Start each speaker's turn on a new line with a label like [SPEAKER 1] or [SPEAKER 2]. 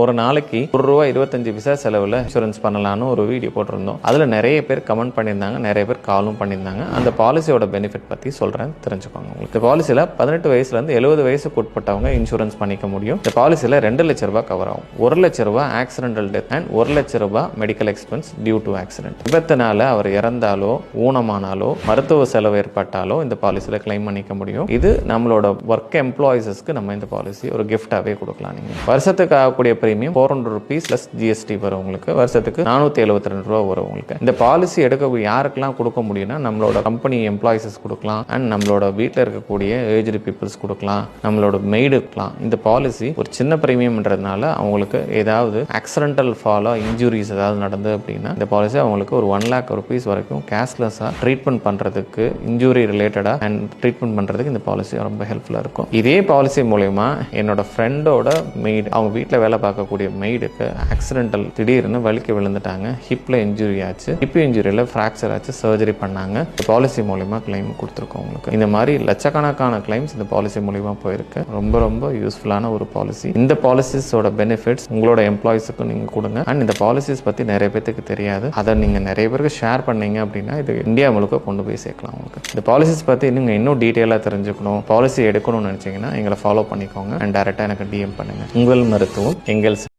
[SPEAKER 1] ஒரு நாளைக்கு ஒரு ரூபா இருபத்தஞ்சு விசா செலவில் இன்சூரன்ஸ் பண்ணலான்னு ஒரு வீடியோ போட்டிருந்தோம். அதில் நிறைய பேர் கமெண்ட் பண்ணியிருந்தாங்க. நிறைய பேர் காலும் பண்ணியிருந்தாங்க. அந்த பாலிசியோட பெனிஃபிட் பற்றி சொல்கிறேன் தெரிஞ்சுக்கோங்க உங்களுக்கு. இந்த பாலிசியில் பதினெட்டு வயசுலேருந்து எழுபது வயசுக்கு உட்பட்டவங்க இன்சூரன்ஸ் பண்ணிக்க முடியும். இந்த பாலிசியில் ரெண்டு லட்ச ரூபாய் கவர் ஆகும். ஒரு லட்ச ரூபாய் ஆக்சிடென்டல் டெத் அண்ட் ஒரு லட்ச ரூபாய் medical expense due to accident விபத்தினால அவர் இறந்தாலோ ஊனமானாலோ மருத்துவ செலவு ஏற்பட்டாலோ இந்த பாலிசியில் கிளைம் பண்ணிக்க முடியும். இது நம்மளோட ஒர்க் எம்ப்ளாயிஸஸ்க்கு நம்ம இந்த பாலிசி ஒரு கிஃப்டாகவே கொடுக்கலாம் நீங்கள் வருஷத்துக்கு ஆகக்கூடிய premium four hundred rupees plus GST வரும் உங்களுக்கு வருஷத்துக்கு நானூற்றி எழுபத்தி ரெண்டு ரூபா வரும் உங்களுக்கு. இந்த பாலிசி எடுக்க யாருக்கெல்லாம் கொடுக்க முடியும்னா நம்மளோட கம்பெனி எம்ப்ளாயிஸஸ் கொடுக்கலாம். அண்ட் நம்மளோட வீட்டில் இருக்கக்கூடிய ஏஜ்டு பீப்புள்ஸ் கொடுக்கலாம். நம்மளோட மெய்டுக்கலாம் இந்த பாலிசி ஒரு சின்ன ப்ரீமியம்ன்றதுனால அவங்களுக்கு ஏதாவது ஆக்சிடென்டல் ஃபாலோ இன்ஜுரிஸ் ஏதாவது நடந்து அப்படின்னா இந்த பாலிசி அவங்களுக்கு ஒரு ஒன் லேக் ருபீஸ் வரைக்கும் கேஷ்லெஸ்ஸாக ட்ரீட்மெண்ட் பண்ணுறதுக்கு இன்ஜுரி ரிலேட்டடாக அண்ட் ட்ரீட்மெண்ட் பண்ணுறதுக்கு இந்த பாலிசி ரொம்ப ஹெல்ப்ஃபுல்லாக இருக்கும். இதே பாலிசி மூலயமா என்னோட ஃப்ரெண்டோட மெய்டு அவங்க வீட்டில் வேலை பார்க்கக்கூடிய மெய்டுக்கு ஆக்சிடென்டல் திடீர்னு வலிக்கு விழுந்துட்டாங்க. ஹிப்பில் இன்ஜுரி ஆச்சு. ஹிப் இன்ஜுரியில் ஃப்ராக்சர் ஆச்சு. சர்ஜரி பண்ணாங்க. இந்த பாலிசி மூலிமா கிளைம் கொடுத்துருக்கோம் உங்களுக்கு. இந்த மாதிரி லட்சக்கணக்கான கிளைம்ஸ் இந்த பாலிசி மூலிமா போயிருக்கு. ரொம்ப ரொம்ப யூஸ்ஃபுல்லான ஒரு பாலிசி இந்த பாலிசிஸோட பெனிஃபிட்ஸ் உங்களோட எம்ப்ளாயிஸுக்கும் நீங்கள் கொடுங்க. அண்ட் இந்த பாலிசிஸ் பற்றி நிறைய பேத்துக்கு தெரியாது. அதை நீங்கள் நிறைய பேருக்கு ஷேர் பண்ணீங்க அப்படின்னா இது இந்தியா முழுக்க கொண்டு போய் சேர்க்கலாம் உங்களுக்கு. இந்த பாலிசிஸ் பற்றி நீங்கள் இன்னும் டீட்டெயிலாக தெரிஞ்சுக்கணும். பாலிசி எடுக்கணும்னு நினச்சிங்கன்னா எங்களை ஃபாலோ பண்ணிக்கோங்க. அண்ட் டேரெக்டாக எனக்கு டிஎம் பண்ணுங்கள் உங்கள் மருத்துவம் எங்கள் Engels